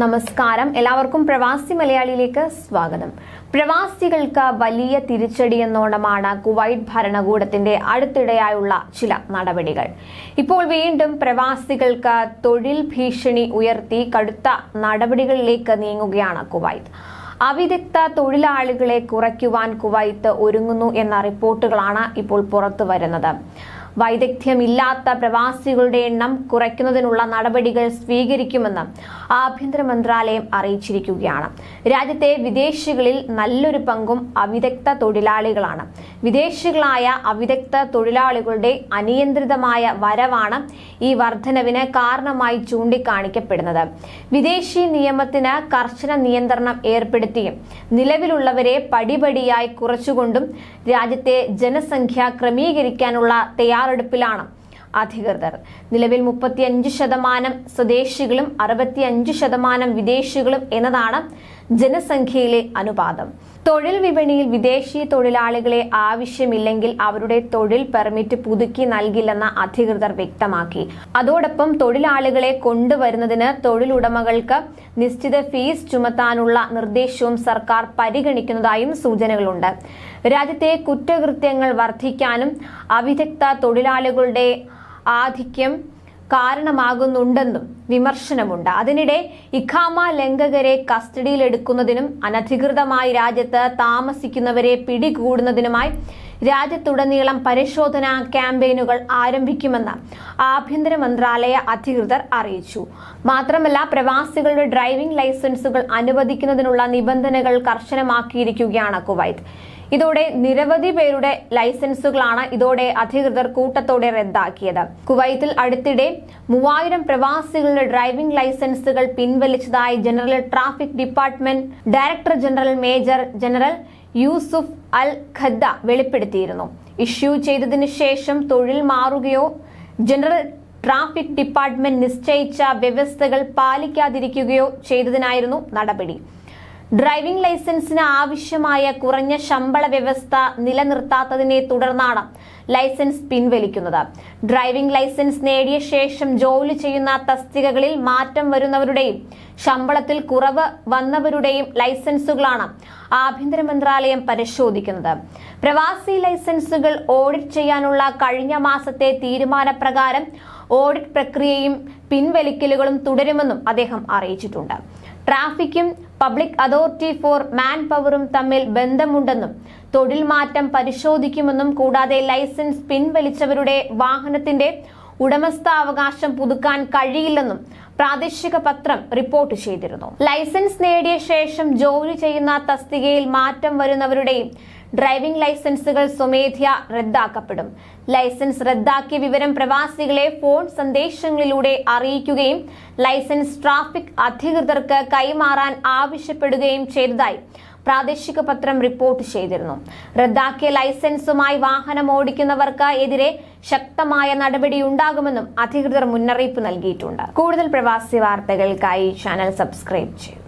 നമസ്കാരം. എല്ലാവർക്കും പ്രവാസി മലയാളിയിലേക്ക് സ്വാഗതം. പ്രവാസികൾക്ക് വലിയ തിരിച്ചടി എന്നോണമാണ് കുവൈറ്റ് ഭരണകൂടത്തിന്റെ അടുത്തിടെയായുള്ള ചില നടപടികൾ. ഇപ്പോൾ വീണ്ടും പ്രവാസികൾക്ക് തൊഴിൽ ഭീഷണി ഉയർത്തി കടുത്ത നടപടികളിലേക്ക് നീങ്ങുകയാണ് കുവൈറ്റ്. അവിദഗ്ധ തൊഴിലാളികളെ കുറയ്ക്കുവാൻ കുവൈത്ത് ഒരുങ്ങുന്നു എന്ന റിപ്പോർട്ടുകളാണ് ഇപ്പോൾ പുറത്തു വരുന്നത് വൈദഗ്ധ്യമില്ലാത്ത പ്രവാസികളുടെ എണ്ണം കുറയ്ക്കുന്നതിനുള്ള നടപടികൾ സ്വീകരിക്കുമെന്ന് ആഭ്യന്തര മന്ത്രാലയം അറിയിച്ചിരിക്കുകയാണ്. രാജ്യത്തെ വിദേശികളിൽ നല്ലൊരു പങ്കും അവിദഗ്ധ തൊഴിലാളികളാണ്. വിദേശികളായ അവിദഗ്ധ തൊഴിലാളികളുടെ അനിയന്ത്രിതമായ വരവാണ് ഈ വർധനവിന് കാരണമായി ചൂണ്ടിക്കാണിക്കപ്പെടുന്നത്. വിദേശി നിയമത്തിന് കർശന നിയന്ത്രണം ഏർപ്പെടുത്തിയും നിലവിലുള്ളവരെ പടിപടിയായി കുറച്ചുകൊണ്ടും രാജ്യത്തെ ജനസംഖ്യ ക്രമീകരിക്കാനുള്ള തയ്യാറെടുപ്പിലാണ് അധികൃതർ. നിലവിൽ മുപ്പത്തിയഞ്ച് ശതമാനം സ്വദേശികളും അറുപത്തിയഞ്ച് ശതമാനം വിദേശികളും എന്നതാണ് ജനസംഖ്യയിലെ അനുപാതം. തൊഴിൽ വിപണിയിൽ വിദേശി തൊഴിലാളികളെ ആവശ്യമില്ലെങ്കിൽ അവരുടെ തൊഴിൽ പെർമിറ്റ് പുതുക്കി നൽകില്ലെന്ന അധികൃതർ വ്യക്തമാക്കി. അതോടൊപ്പം തൊഴിലാളികളെ കൊണ്ടുവരുന്നതിന് തൊഴിലുടമകൾക്ക് നിശ്ചിത ഫീസ് ചുമത്താനുള്ള നിർദ്ദേശവും സർക്കാർ പരിഗണിക്കുന്നതായും സൂചനകളുണ്ട്. രാജ്യത്തെ കുറ്റകൃത്യങ്ങൾ വർദ്ധിക്കാനും അവിദഗ്ധ തൊഴിലാളികളുടെ ആധിക്യം കാരണമാകുന്നുണ്ടെന്നും വിമർശനമുണ്ട്. അതിനിടെ ഇഖാമ ലംഘകരെ കസ്റ്റഡിയിലെടുക്കുന്നതിനും അനധികൃതമായി രാജ്യത്ത് താമസിക്കുന്നവരെ പിടികൂടുന്നതിനുമായി രാജ്യത്തുടനീളം പരിശോധനാ ക്യാമ്പയിനുകൾ ആരംഭിക്കുമെന്ന് ആഭ്യന്തര മന്ത്രാലയ അധികൃതർ അറിയിച്ചു. മാത്രമല്ല പ്രവാസികളുടെ ഡ്രൈവിംഗ് ലൈസൻസുകൾ അനുവദിക്കുന്നതിനുള്ള നിബന്ധനകൾ കർശനമാക്കിയിരിക്കുകയാണ് കുവൈറ്റ് ഇതോടെ നിരവധി പേരുടെ ലൈസൻസുകളാണ് ഇതോടെ അധികൃതർ കൂട്ടത്തോടെ റദ്ദാക്കിയത്. കുവൈത്തിൽ അടുത്തിടെ മൂവായിരം പ്രവാസികളുടെ ഡ്രൈവിംഗ് ലൈസൻസുകൾ പിൻവലിച്ചതായി general traffic department director general major general Yusuf al Khadda വെളിപ്പെടുത്തിയിരുന്നു. ഇഷ്യൂ ചെയ്തതിനു ശേഷം തൊഴിൽ മാറുകയോ ജനറൽ ട്രാഫിക് ഡിപ്പാർട്ട്മെന്റ് നിശ്ചയിച്ച വ്യവസ്ഥകൾ പാലിക്കാതിരിക്കുകയോ ചെയ്തതിനായിരുന്നു നടപടി. ഡ്രൈവിംഗ് ലൈസൻസിന് ആവശ്യമായ കുറഞ്ഞ ശമ്പള വ്യവസ്ഥ നിലനിർത്താത്തതിനെ തുടർന്നാണ് ലൈസൻസ് പിൻവലിക്കുന്നത്. ഡ്രൈവിംഗ് ലൈസൻസ് നേടിയ ശേഷം ജോലി ചെയ്യുന്ന തസ്തികകളിൽ മാറ്റം വരുന്നവരുടെയും ശമ്പളത്തിൽ കുറവ് വന്നവരുടെയും ലൈസൻസുകളാണ് ആഭ്യന്തര മന്ത്രാലയം പരിശോധിക്കുന്നത്. പ്രവാസി ലൈസൻസുകൾ ഓഡിറ്റ് ചെയ്യാനുള്ള കഴിഞ്ഞ മാസത്തെ തീരുമാനപ്രകാരം ഓഡിറ്റ് പ്രക്രിയയും പിൻവലിക്കലുകളും തുടരുമെന്നും അദ്ദേഹം അറിയിച്ചിട്ടുണ്ട്. ട്രാഫിക്കും പബ്ലിക് അതോറിറ്റി ഫോർ മാൻ പവറും തമ്മിൽ ബന്ധമുണ്ടെന്നും തൊഴിൽ മാറ്റം പരിശോധിക്കുമെന്നും കൂടാതെ ലൈസൻസ് പിൻവലിച്ചവരുടെ വാഹനത്തിന്റെ ഉടമസ്ഥാവകാശം പുതുക്കാൻ കഴിയില്ലെന്നും പ്രാദേശിക പത്രം റിപ്പോർട്ട് ചെയ്തിരുന്നു. ലൈസൻസ് നേടിയ ശേഷം ജോലി ചെയ്യുന്ന തസ്തികയിൽ മാറ്റം വരുന്നവരുടെയും ഡ്രൈവിംഗ് ലൈസൻസുകൾ സ്വമേധ്യ റദ്ദാക്കപ്പെടും. ലൈസൻസ് റദ്ദാക്കിയ വിവരം പ്രവാസികളെ ഫോൺ സന്ദേശങ്ങളിലൂടെ അറിയിക്കുകയും ലൈസൻസ് ട്രാഫിക് അധികൃതർക്ക് കൈമാറാൻ ആവശ്യപ്പെടുകയും ചെയ്തതായി പ്രാദേശിക പത്രം റിപ്പോർട്ട് ചെയ്തിരുന്നു. റദ്ദാക്കിയ ലൈസൻസുമായി വാഹനം ഓടിക്കുന്നവർക്ക് എതിരെ ശക്തമായ നടപടിയുണ്ടാകുമെന്നും അധികൃതർ മുന്നറിയിപ്പ് നൽകിയിട്ടുണ്ട്. കൂടുതൽ പ്രവാസി വാർത്തകൾക്കായി ചാനൽ സബ്സ്ക്രൈബ് ചെയ്യും.